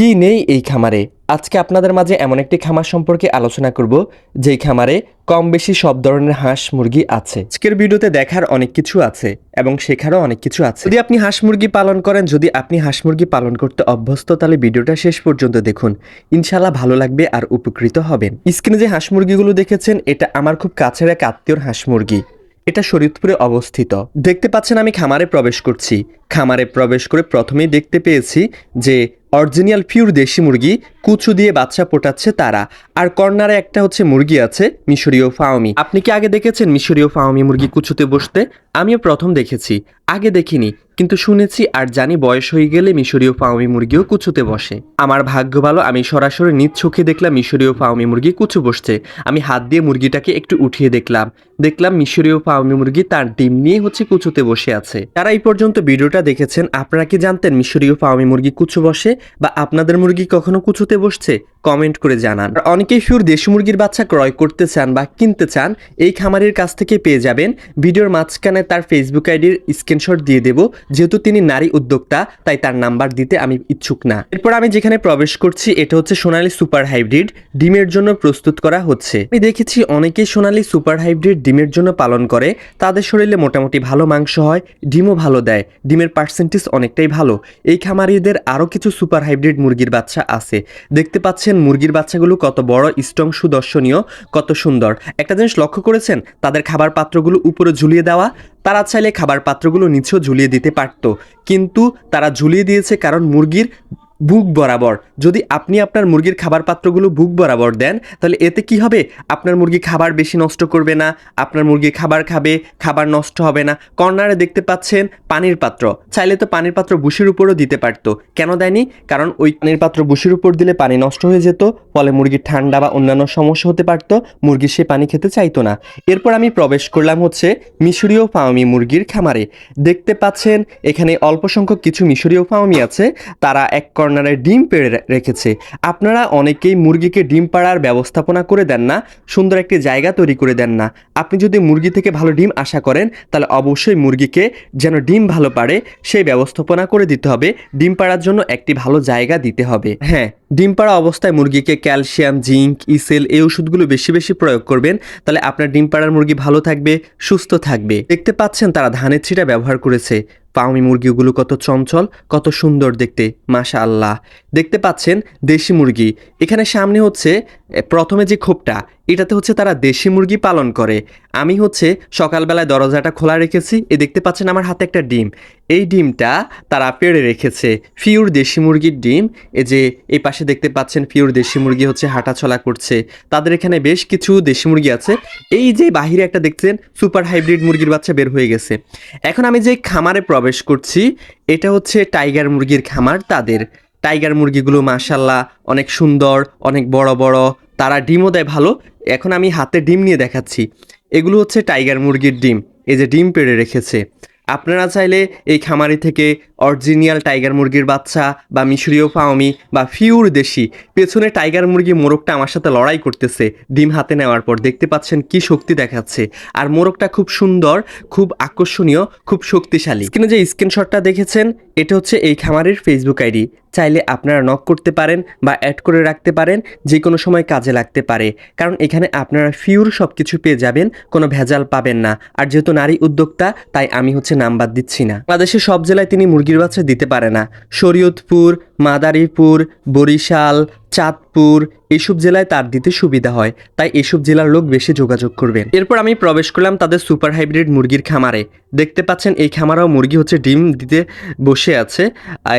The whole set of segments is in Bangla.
কি নেই এই খামারে? আজকে আপনাদের মাঝে এমন একটি খামার সম্পর্কে আলোচনা করব, যেই খামারে কম বেশি সব ধরনের হাঁস মুরগি আছে। আজকের ভিডিওতে দেখার অনেক কিছু আছে এবং শেখারও অনেক কিছু আছে। যদি আপনি হাঁস মুরগি পালন করেন, যদি আপনি হাঁস মুরগি পালন করতে অভ্যস্ত, তাহলে ভিডিওটা শেষ পর্যন্ত দেখুন। ইনশাল্লাহ ভালো লাগবে আর উপকৃত হবেন। স্ক্রিনে যে হাঁস মুরগিগুলো দেখেছেন, এটা আমার খুব কাছের এক আত্মীয়র হাঁস মুরগি। এটা শরীয়তপুরে অবস্থিত। দেখতে পাচ্ছেন আমি খামারে প্রবেশ করছি। খামারে প্রবেশ করে প্রথমেই দেখতে পেয়েছি যে অরিজিনাল পিওর দেশি মুরগি কুচু দিয়ে বাচ্চা ফোটাচ্ছে তারা। আর কর্নারে একটা হচ্ছে মুরগি আছে, মিশরীয় ফাওমি। আপনি কি আগে দেখেছেন মিশরীয় ফাওমি মুরগি কুচুতে বসতে? আমিও প্রথম দেখেছি। আগে দেখিনি, কিন্তু শুনেছি আর জানি বয়স হয়ে গেলে মিশরীয় ফাওমি মুরগিও কুচুতে বসে। আমার ভাগ্য ভালো, আমি সরাসরি নিজ চোখে দেখলাম মিশরীয় ফাওমি মুরগি কুচু বসছে। আমি হাত দিয়ে মুরগিটাকে একটু উঠিয়ে দেখলাম। দেখলাম মিশরীয় ফাওমি মুরগি তার ডিম নিয়ে হচ্ছে কুচুতে বসে আছে। তারা এই পর্যন্ত ভিডিওটা দেখেছেন, আপনারা কি জানতেন মিশরীয় ফাওমি মুরগি কুচু বসে? বা আপনাদের মুরগি কখনো কুচুতে বসছে কমেন্ট করে জানান। অনেকেই ফিউর দেশি মুরগির বাচ্চা ক্রয় করতে চান বা কিনতে চান, এই খামারের কাছ থেকে পেয়ে যাবেন। ভিডিওর মাঝখানে তার ফেসবুক আইডির স্ক্রিনশট দিয়ে দেব। যেহেতু তিনি নারী উদ্যোক্তা, তাই তার নাম্বার দিতে আমি ইচ্ছুক না। এরপর আমি যেখানে প্রবেশ করছি, এটা হচ্ছে সোনালী সুপার হাইব্রিড ডিমের জন্য প্রস্তুত করা হচ্ছে। আমি দেখেছি অনেকেই সোনালী সুপার হাইব্রিড ডিমের জন্য পালন করে। তাদের শরীরে মোটামুটি ভালো মাংস হয়, ডিমও ভালো দেয়। ডিমের পার্সেন্টেজ অনেকটাই ভালো। এই খামারিদের আরও কিছু সুপার হাইব্রিড মুরগির বাচ্চা আছে। দেখতে পাচ্ছেন মুরগির বাচ্চাগুলো কত বড়, স্ট্রং, সুদর্শনীয়, কত সুন্দর। একটা জিনিস লক্ষ্য করেছেন? তাদের খাবার পাত্রগুলো উপরে ঝুলিয়ে দেওয়া। তারা চাইলে খাবার পাত্রগুলো নিচেও ঝুলিয়ে দিতে পারত। কিন্তু তারা ঝুলিয়ে দিয়েছে কারণ মুরগির বুক বরাবর। যদি আপনি আপনার মুরগির খাবার পাত্রগুলো বুক বরাবর দেন, তাহলে এতে কি হবে? আপনার মুরগি খাবার বেশি নষ্ট করবে না, আপনার মুরগি খাবার খাবে, খাবার নষ্ট হবে না। কর্নারে দেখতে পাচ্ছেন পানির পাত্র। চাইলে তো পানির পাত্র বুসির উপরও দিতে পারতো। কেন দেয়নি? কারণ ওই পানির পাত্র বুসির উপর দিলে পানি নষ্ট হয়ে যেত, ফলে মুরগির ঠান্ডা বা অন্যান্য সমস্যা হতে পারতো, মুরগি সে পানি খেতে চাইতো না। এরপর আমি প্রবেশ করলাম হচ্ছে মিশরীয় ফাউমি মুরগির খামারে। দেখতে পাচ্ছেন এখানে অল্প সংখ্যক কিছু মিশরীয় ফাউমি আছে, তারা এক কর্নারে ডিম পেড়ে রেখেছে। আপনারা অনেকেই মুরগিকে ডিম পাড়ার ব্যবস্থাপনা করে দেন না, সুন্দর একটি জায়গা তৈরি করে দেন না। আপনি যদি মুরগি থেকে ভালো ডিম আশা করেন, তাহলে অবশ্যই মুরগিকে যেন ডিম ভালো পারে সেই ব্যবস্থাপনা করে দিতে হবে। ডিম পাড়ার জন্য একটি ভালো জায়গা দিতে হবে। হ্যাঁ ডিম পাড়া অবস্থায় মুরগিকে ক্যালসিয়াম, জিঙ্ক, ইসেল এই ওষুধগুলো বেশি বেশি প্রয়োগ করবেন। তাহলে আপনার ডিম পাড়ার মুরগি ভালো থাকবে, সুস্থ থাকবে। দেখতে পাচ্ছেন তারা ধানের ছিটা ব্যবহার করেছে। পাউমি মুরগিগুলো কত চঞ্চল, কত সুন্দর দেখতে মাশা আল্লাহ দেখতে পাচ্ছেন দেশি মুরগি। এখানে সামনে হচ্ছে প্রথমে যে খোপটা এটাতে হচ্ছে তারা দেশি মুরগি পালন করে। আমি হচ্ছে সকালবেলায় দরজাটা খোলা রেখেছি, এ দেখতে পাচ্ছেন আমার হাতে একটা ডিম। এই ডিমটা তারা পেড়ে রেখেছে ফিউর দেশি মুরগির ডিম। এই যে এই পাশে দেখতে পাচ্ছেন ফিউর দেশি মুরগি হচ্ছে হাঁটাচলা করছে। তাদের এখানে বেশ কিছু দেশি মুরগি আছে। এই যে বাহিরে একটা দেখছেন সুপার হাইব্রিড মুরগির বাচ্চা বের হয়ে গেছে। এখন আমি যে খামারে প্রবেশ করছি, এটা হচ্ছে টাইগার মুরগির খামার তাদের। টাইগার মুরগিগুলো মাশাল্লাহ অনেক সুন্দর, অনেক বড় বড় তারা ডিমও দেয় ভালো। এখন আমি হাতে ডিম নিয়ে দেখাচ্ছি। এগুলো হচ্ছে টাইগার মুরগির ডিম। এই যে ডিম পেড়ে রেখেছে। আপনারা চাইলে এই খামারি থেকে অরিজিনিয়াল টাইগার মুরগির বাচ্চা বা মিশরীয় ফাওমি বা ফিউর দেশি পেছনে টাইগার মুরগি মোরগটা আমার সাথে লড়াই করতেছে, ডিম হাতে নেওয়ার পর। দেখতে পাচ্ছেন কি শক্তি দেখাচ্ছে। আর মোরগটা খুব সুন্দর, খুব আকর্ষণীয়, খুব শক্তিশালী। স্ক্রিনে যে স্ক্রিনশটটা দেখেছেন, এটা হচ্ছে এই খামারের ফেসবুক আইডি। চাইলে আপনারা নক করতে পারেন বা অ্যাড করে রাখতে পারেন যে কোনো সময় কাজে লাগতে পারে। কারণ এখানে আপনারা ফিউর সব কিছু পেয়ে যাবেন, কোনো ভেজাল পাবেন না। আর যেহেতু নারী উদ্যোক্তা, তাই আমি হচ্ছে নাম্বার দিচ্ছি না। বাংলাদেশের সব জেলায় তিনি মুরগির বাচ্চা দিতে পারে না। শরীয়তপুর, মাদারীপুর, বরিশাল, চাঁদপুর এইসব জেলায় তার দিতে সুবিধা হয়, তাই এইসব জেলার লোক বেশি যোগাযোগ করবেন। এরপর আমি প্রবেশ করলাম তাদের সুপার হাইব্রিড মুরগির খামারে। দেখতে পাচ্ছেন এই খামারেও মুরগি হচ্ছে ডিম দিতে বসে আছে।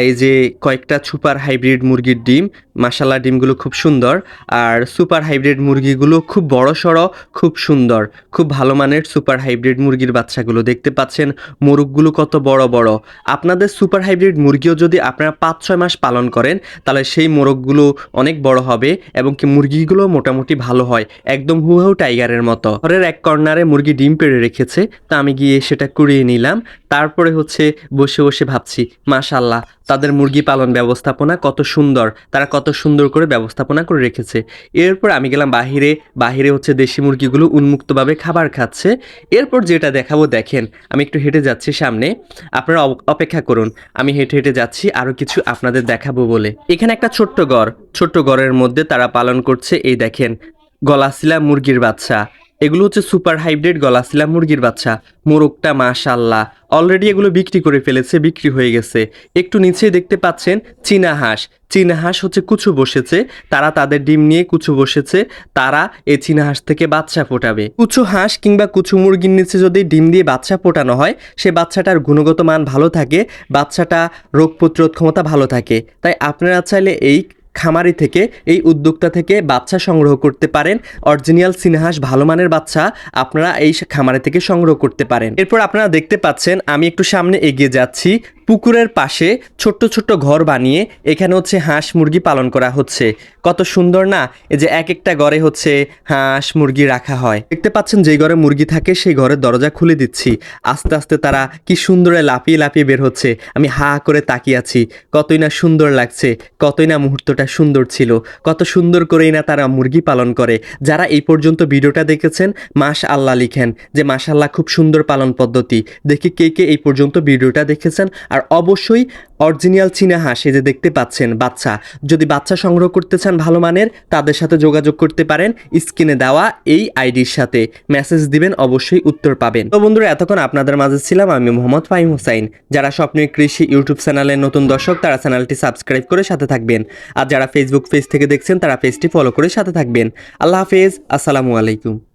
এই যে কয়েকটা সুপার হাইব্রিড মুরগির ডিম মাসাল্লা ডিমগুলো খুব সুন্দর। আর সুপার হাইব্রিড মুরগিগুলো খুব বড় সড়ো, খুব সুন্দর। খুব ভালো মানের সুপার হাইব্রিড মুরগির বাচ্চাগুলো। দেখতে পাচ্ছেন মোরগগুলো কত বড় বড়। আপনাদের সুপার হাইব্রিড মুরগিও যদি আপনারা পাঁচ ছয় মাস পালন করেন, তাহলে সেই মোরগগুলো অনেক বড় হবে এবং কি মুরগিগুলো মোটামুটি ভালো হয়, একদম হুহাউ টাইগারের মতো। ঘরের এক কর্নারে মুরগি ডিম পেড়ে রেখেছে, তা আমি গিয়ে সেটা কুড়িয়ে নিলাম। তারপরে হচ্ছে বসে বসে ভাবছি, মাশাল্লাহ তাদের মুরগি পালন ব্যবস্থাপনা কত সুন্দর, তারা কত সুন্দর করে ব্যবস্থাপনা করে রেখেছে। এরপর আমি গেলাম বাহিরে বাহিরে হচ্ছে দেশি মুরগিগুলো উন্মুক্তভাবে খাবার খাচ্ছে। এরপর যেটা দেখাবো দেখেন, আমি একটু হেঁটে যাচ্ছি সামনে, আপনারা অপ- অপেক্ষা করুন, আমি হেঁটে হেঁটে যাচ্ছি আরও কিছু আপনাদের দেখাবো বলে। এখানে একটা ছোট্ট ঘর, ছোট্ট ঘরের মধ্যে তারা পালন করছে, এই দেখেন, গলাশিলা মুরগির বাচ্চা। এগুলো হচ্ছে সুপার হাইব্রিড গলাশিলা মুরগির বাচ্চা। মোরগটা মাশাল্লাহ অলরেডি এগুলো বিক্রি করে ফেলেছে, বিক্রি হয়ে গেছে। একটু নিচে দেখতে পাচ্ছেন চীনা হাঁস। চীনা হাঁস হচ্ছে কুচু বসেছে, তারা তাদের ডিম নিয়ে কুচু বসেছে, তারা এই চীনা হাঁস থেকে বাচ্চা ফোটাবে। কুচু হাঁস কিংবা কুচু মুরগির নিচে যদি ডিম দিয়ে বাচ্চা ফোটানো হয়, সে বাচ্চাটার গুণগত মান ভালো থাকে, বাচ্চাটা রোগ প্রতিরোধ ক্ষমতা ভালো থাকে। তাই আপনারা চাইলে এই খামারি থেকে এই উদ্যোক্তা থেকে বাচ্চা সংগ্রহ করতে পারেন। অরিজিনাল সিনহাস ভালো মানের বাচ্চা আপনারা এই খামারি থেকে সংগ্রহ করতে পারেন। এরপর আপনারা দেখতে পাচ্ছেন, আমি একটু সামনে এগিয়ে যাচ্ছি। পুকুরের পাশে ছোট্ট ছোট্ট ঘর বানিয়ে এখানে হচ্ছে হাঁস মুরগি পালন করা হচ্ছে। কত সুন্দর না? এই যে এক একটা ঘরে হচ্ছে হাঁস মুরগি রাখা হয়। দেখতে পাচ্ছেন যে ঘরে মুরগি থাকে, সেই ঘরের দরজা খুলে দিচ্ছি। আস্তে আস্তে তারা কি সুন্দরে লাফিয়ে লাফিয়ে বের হচ্ছে। আমি হা করে তাকিয়ে আছি। কতই না সুন্দর লাগছে, কতই না মুহূর্তটা সুন্দর ছিল। কত সুন্দর করেই না তারা মুরগি পালন করে। যারা এই পর্যন্ত ভিডিওটা দেখেছেন মাস আল্লাহ লিখেন যে মাশাল্লাহ খুব সুন্দর পালন পদ্ধতি। দেখি কে কে এই পর্যন্ত ভিডিওটা দেখেছেন আর অবশ্যই অরিজিনাল চীনা হাঁস এই যে দেখতে পাচ্ছেন বাচ্চা। যদি বাচ্চা সংগ্রহ করতে চান ভালো মানের, তাদের সাথে যোগাযোগ করতে পারেন স্ক্রিনে দেওয়া এই আইডির সাথে। মেসেজ দিবেন, অবশ্যই উত্তর পাবেন। তো বন্ধুরা, এতক্ষণ আপনাদের মাঝে ছিলাম আমি মোহাম্মদ ফাহিম হোসাইন। যারা স্বপ্নের কৃষি ইউটিউব চ্যানেলের নতুন দর্শক, তারা চ্যানেলটি সাবস্ক্রাইব করে সাথে থাকবেন। আর যারা ফেসবুক পেজ থেকে দেখছেন, তারা পেজটি ফলো করে সাথে থাকবেন। আল্লাহ হাফেজ, আসসালামু আলাইকুম।